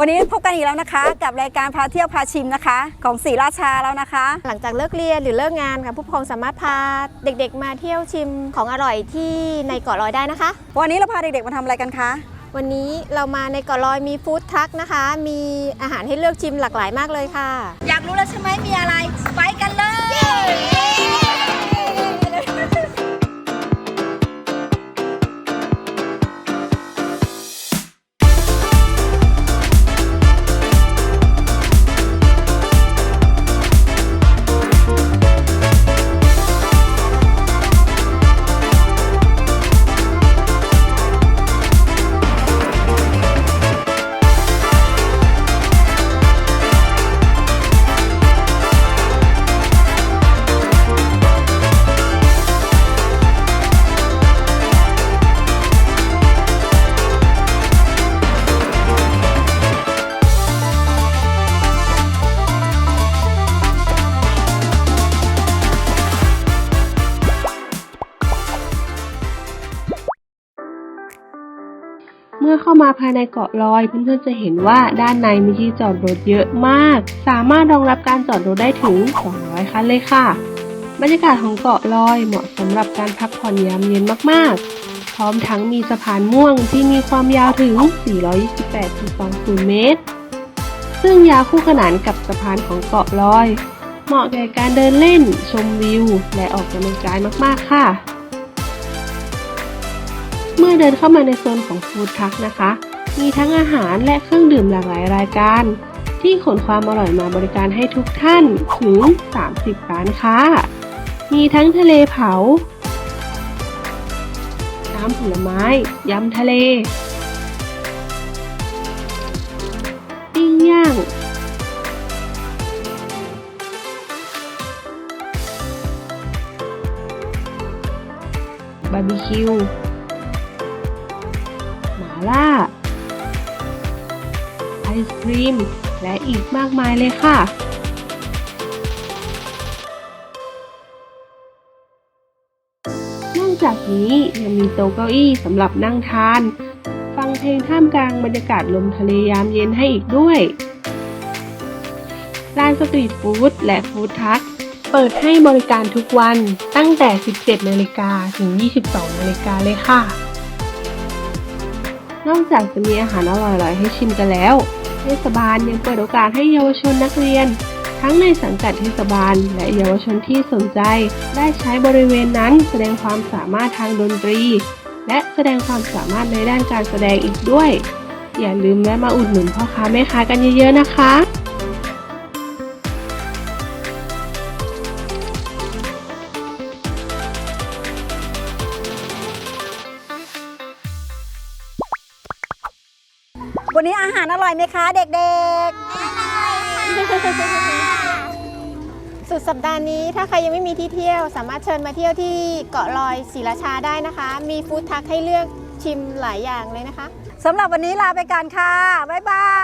วันนี้พบกันอีกแล้วนะคะ กับรายการพาเที่ยวพาชิมนะคะ ของศรีราชาแล้วนะคะ หลังจากเลิกเรียนหรือเลิกงานค่ะผู้ปกครองสามารถพาเด็กๆ มาเที่ยวชิมของอร่อยที่ในเกาะลอยได้นะคะ วันนี้เราพาเด็กๆมาทำอะไรกันคะ วันนี้เรามาในเกาะลอยมีฟู้ดทรัคนะคะ มีอาหารให้เลือกชิมหลากหลายมากเลยค่ะ เมื่อเข้ามาภายในเกาะลอย เพื่อนๆจะเห็นว่าด้านในมีที่จอดรถเยอะมาก สามารถรองรับการจอดรถได้ถึง 200 คันเลยค่ะ บรรยากาศของเกาะลอยเหมาะสำหรับการพักผ่อนยามเย็นมากๆ พร้อมทั้งมีสะพานม่วงที่มีความยาวถึง 428.20 เมตร ซึ่งยาวคู่ขนานกับสะพานของเกาะลอย เหมาะแก่การเดินเล่น ชมวิว และออกกำลังกายมากๆค่ะ เมื่อเดินเข้ามาในโซนของฟู้ดทัคนะคะ มีทั้งอาหารและเครื่องดื่มหลากหลายรายการ ที่ขนความอร่อยมาบริการให้ทุกท่านถึง 30 ร้านค้า มีทั้งทะเลเผา น้ำผลไม้ ยำทะเล ปิ้งย่างบาร์บีคิว ล่า ไอศครีม และอีกมากมายเลยค่ะนอกจากนี้ยังมีโต๊ะเก้าอี้สำหรับนั่งทาน ฟังเพลงท่ามกลางบรรยากาศลมทะเลยามเย็นให้อีกด้วยร้านสตรีทฟู้ดและฟู้ดทัคเปิดให้บริการทุกวันตั้งแต่ 17 นาฬิกาถึง 22 นาฬิกาเลยค่ะ นอกจากจะมีอาหารอร่อยๆให้ชิมกันแล้ว เทศบาลยังเปิดโอกาสให้เยาวชนนักเรียน ทั้งในสังกัดเทศบาล และเยาวชนที่สนใจ ได้ใช้บริเวณนั้นแสดงความสามารถทางดนตรี และแสดงความสามารถในด้านการแสดงอีกด้วย อย่าลืมแวะมาอุดหนุนพ่อค้าแม่ค้ากันเยอะๆนะคะ วันนี้อาหารอร่อยไหมคะเด็กสุดสัปดาห์นี้ถ้าใครยังไม่มีที่เที่ยว สามารถเชิญมาเที่ยวที่เกาะลอยศรีราชาได้นะคะ มีฟู้ดทรัคให้เลือกชิมหลายอย่างเลยนะคะ ๆสำหรับวันนี้ลาไปกันค่ะ บ๊ายบาย